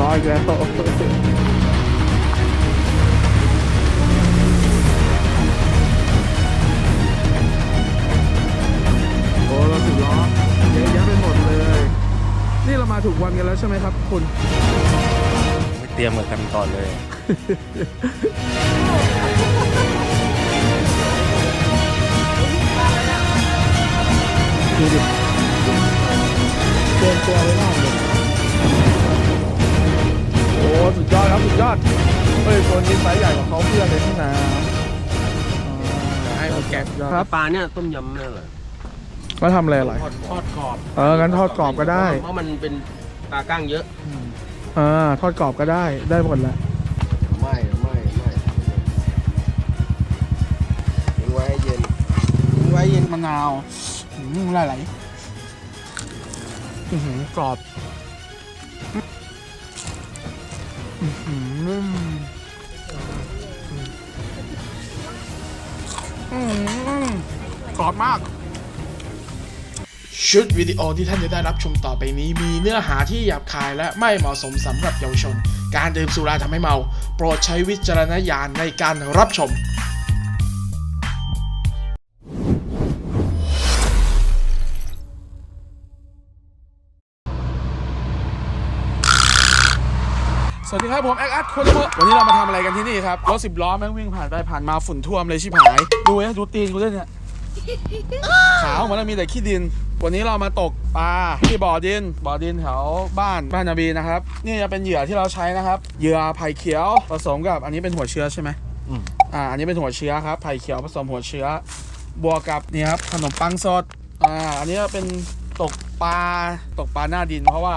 ล้ออีกแล้วโอ้รถสิบล้อเยอะแยะไปหมดเลย นี่เรามาถูกวันกันแล้วใช่ไหมครับคุณ ไม่เตรียมกันก่อนเลย ดูดิเกินตัวไปมากเลยโอ้ สุดยอดครับสุดยอดเฮ้ยตัวนี้ไซส์ใหญ่กว่าเขาเพื่อนเลยที่นาให้เขาแกะครับ ปลาเนี่ยต้มยำเนี่ยเหรอมาทำอะไรอร่อยทอดทอดกรอบเอองั้นทอดกรอบก็ได้ เพราะมันเป็นปลาก้างเยอะอ่าทอดกรอบก็ได้ได้หมดแหละไม่ไม่ไม่ทิ้งไว้ให้เย็นทิ้งไว้เย็นมะนาวอืมไหลไหลอื้อหือกรอบ สอหืออืมกรอบมาก ชุดวิดีโอที่ท่านจะได้รับชมต่อไปนี้ มีเนื้อหาที่หยาบคายและไม่เหมาะสมสำหรับเยาวชน การดื่มสุราทำให้เมา โปรดใช้วิจารณญาณในการรับชม สวัสดีครับ ผมแอคอัดโคโนโมะวันนี้เรามาทำอะไรกันที่นี่ครับรถสิบล้อแม่งวิ่งผ่านไปผ่านมาฝุ่นท่วมเลยชิบหาย ดูนะดูตีนกูด้วยเนี่ยขาวเหมันมีแต่ขี้ดิน วันนี้เรามาตกปลาที่บ่อดิน บ่อดินแถวบ้านบ้านนาบีนะครับ นี่จะเป็นเหยื่อที่เราใช้นะครับ เหยื่อไผ่เขียวผสมกับอันนี้เป็นหัวเชื้อใช่ไหมอ่า อันนี้เป็นหัวเชื้อครับ ไผ่เขียวผสมหัวเชื้อบวกกับนี่ครับขนมปังสด อ่า อันนี้เป็นตกปลาตกปลาหน้าดิน เพราะว่า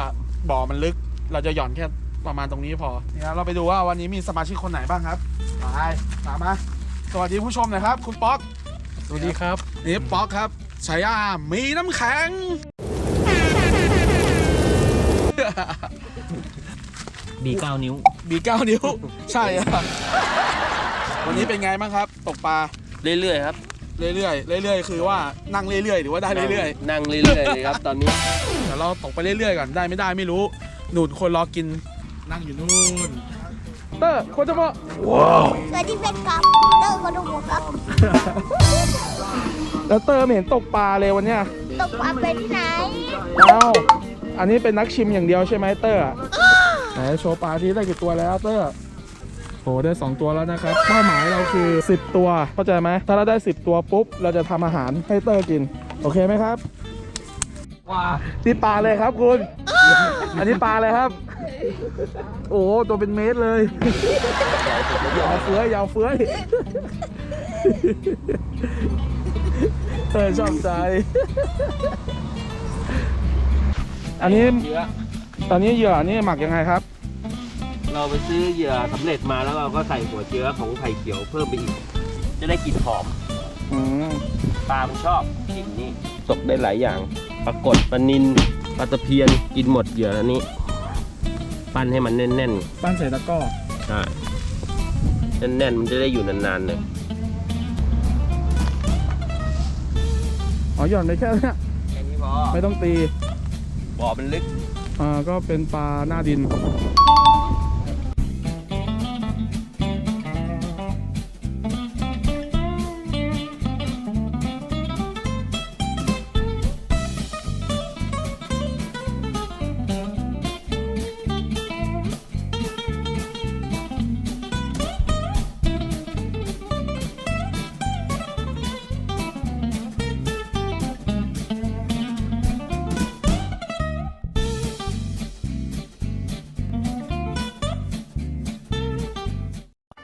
บ่อมันลึก เราจะหย่อนแค่ ประมาณตรงนี้พอนี่ครับเราไปดูว่าวันนี้มีสมาชิกคนไหนบ้างครับไปตามมาสวัสดีผู้ชมหน่อยครับ คุณป๊อกสวัสดีครับ นี่ป๊อกครับฉายามีน้ำแข็งบีเก้านิ้วบีเก้านิ้ว ใช่ครับวันนี้เป็นไงบ้างครับ ตกปลาเรื่อยๆครับเรื่อยๆเรื่อยๆ คือว่านั่งเรื่อยๆ หรือว่าได้เรื่อยนั่งเรื่อยๆเลยครับ ตอนนี้ ๆเดี๋ยวเราตกไปเรื่อยๆก่อนได้ไม่ได้ไม่รู้ หนุนคนรอกิน นั่งอยู่นู่น เตอร์คนจะมาว้าวสวัสดีเพื่อนครับเติร์มาดูหมวกครับแล้วเตอร์ไม่เห็นตกปลาเลยวันเนี้ยตกปลาเป็นที่ไหนเอ้าอันนี้เป็นนักชิมอย่างเดียวใช่ไหมเตอร์อะไหนโชว์ปลาที่ได้กี่ตัวแล้วเตอร์โหได้สองตัวแล้วนะครับเป้าหมายเราคือ 10 ตัวเข้าใจไหมถ้าเราได้ 10 ตัวปุ๊บเราจะทำอาหารให้เตอร์กิน โอเคไหมครับว้านี่ปลาเลยครับคุณ อันนี้ปลาเลยครับ โอ้ตัวเป็นเมตรเลยยาวเฟื้อยยาวเฟื้อยเออชอบใจ อันนี้เยอะตอนนี้เหยื่อนี่หมักยังไงครับ เราไปซื้อเหยื่อสำเร็จมาแล้วเราก็ใส่หัวเชื้อของไผ่เขียวเพิ่มไปอีก จะได้กลิ่นหอมอืมปลามันชอบกลิ่นนี้ตกได้หลายอย่างปลากดปลานิน ปลาตะเพียนกินหมดเหยื่ออันนี้ ปั้นให้มันแน่นบ้านใส่ตะกร้อๆใช่แน่นๆมันจะได้อยู่นานๆเลยอ๋อหย่อนไปแค่เนี้ยแค่นี้พอไม่ต้องตีบ่อมันลึก อ่าก็เป็นปลาหน้าดิน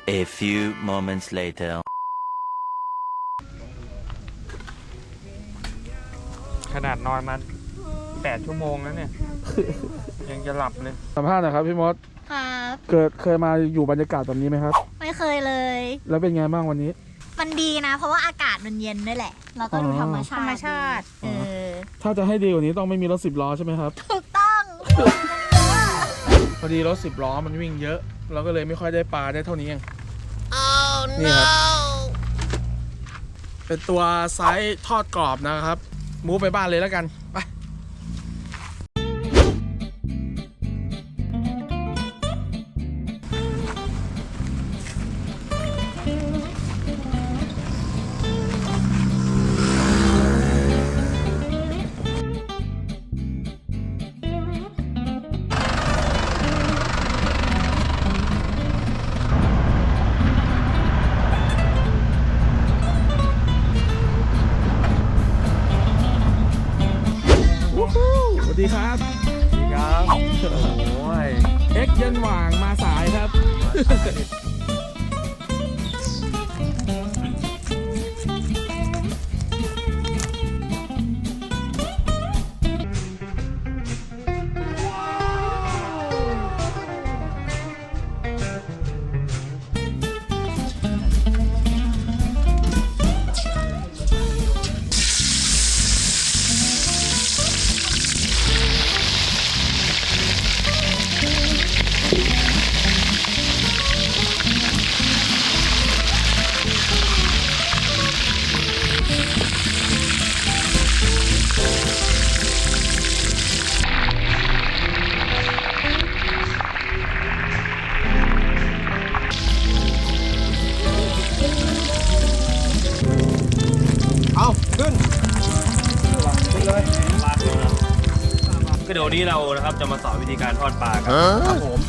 A few moments later. ขนาดนอนมาแปดชั่วโมงแล้วเนี่ย ยังจะหลับเลย สัมภาษณ์หน่อยครับพี่มด ครับ เกิดเคยมาอยู่บรรยากาศแบบนี้ไหมครับ ไม่เคยเลย แล้วเป็นไงบ้างวันนี้ มันดีนะ เพราะว่าอากาศมันเย็นด้วยแหละ แล้วก็ดูอ๋อธรรมชาติธรรมชาติ เออ ถ้าจะให้ดีกว่านี้ต้องไม่มีรถสิบล้อใช่ไหมครับ ถูกต้อง พอดีรถสิบล้อมันวิ่งเยอะ เราก็เลยไม่ค่อยได้ปลาได้เท่านี้เอง นี่ครับ เป็นตัวไซส์ทอดกรอบนะครับ มูฟไปบ้านเลยแล้วกัน วัสดีครับครับ โอ้ย เอ็กยันหว่างมาสายครับเอา นนี้เรานะครับจะมาสอนวิธีการทอดปลาครับครับผม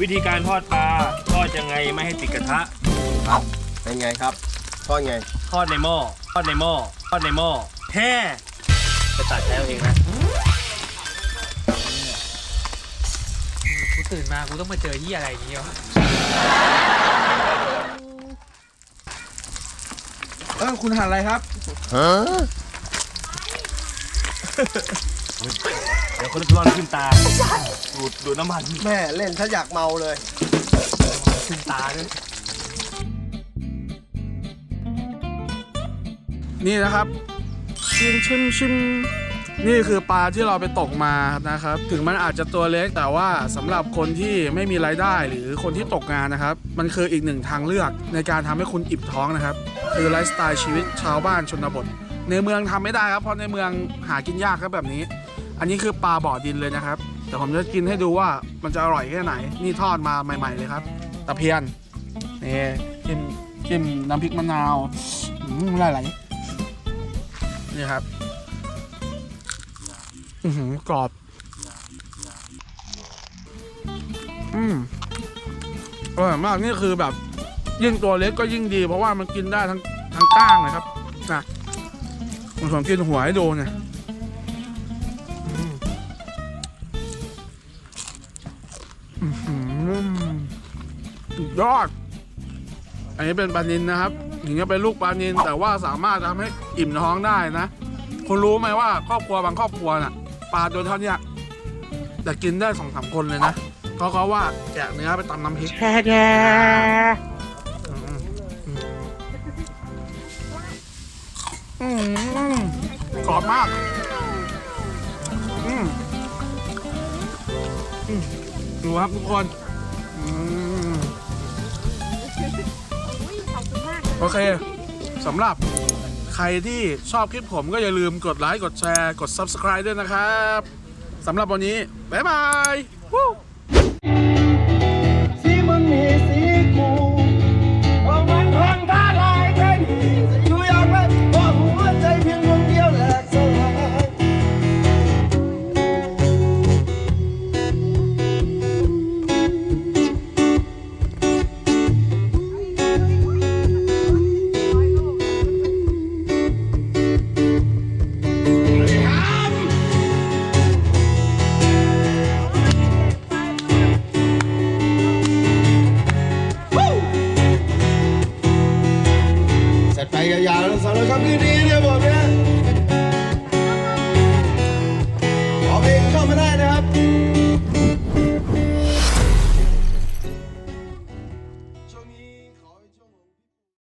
วิธีการทอดปลาทอดยังไงไม่ให้ติดกระทะครับเป็นไงครับทอดไงทอดในหม้อทอดในหม้อทอดในหม้อแฮ่ไปตัดแท้เองนะกูตื่นมากูต้องมาเจอที่อะไรอย่างเงี้ยวะเออคุณหันอะไรครับ เดี๋ยวคนร้อนขึ้นตา ดูดดูดน้ำมันแม่เล่นถ้าอยากเมาเลยขึ้นตาด้วยนี่นะครับชิมชิมชิมนี่คือปลาที่เราไปตกมานะครับ ถึงมันอาจจะตัวเล็กแต่ว่าสำหรับคนที่ไม่มีรายได้หรือคนที่ตกงานนะครับ มันคืออีกหนึ่งทางเลือกในการทำให้คุณอิ่มท้องนะครับ คือไลฟ์สไตล์ชีวิตชาวบ้านชนบท ในเมืองทำไม่ได้ครับเพราะในเมืองหากินยากครับแบบนี้ อันนี้คือปลาบ่อดินเลยนะครับ แต่ผมจะกินให้ดูว่ามันจะอร่อยแค่ไหน นี่ทอดมาใหม่ ๆ เลยครับ ตะเพียนนี่จิ้มจิ้มน้ำพริกมะนาวอืมอะไรไหลนี่ครับอือหือกรอบ อืมอร่อยมากนี่คือแบบ ยิ่งตัวเล็กก็ยิ่งดี เพราะว่ามันกินได้ทั้งทั้งก้างเลยครับนะผมผมกินหัวให้ดูเนี่ย ยอด อันนี้เป็นปลานินนะครับถึงจะเป็นลูกปลานินแต่ว่าสามารถทำให้อิ่มท้องได้นะ คุณรู้ไหมว่าครอบครัวบางครอบครัวน่ะปลาตัวเท่าเนี้ยแต่กินได้สองสามคนเลยนะเพราะเขาว่าแกะเนื้อไปตำน้ำพริกแค่อืมกรอบมากอืมอืมดูครับทุกคน อืม โอเคสำหรับใครที่ชอบคลิปผมก็อย่าลืมกดไลค์กดแชร์กด Subscribe ด้วยนะครับสำหรับวันนี้ บ๊ายบาย 来，咱们。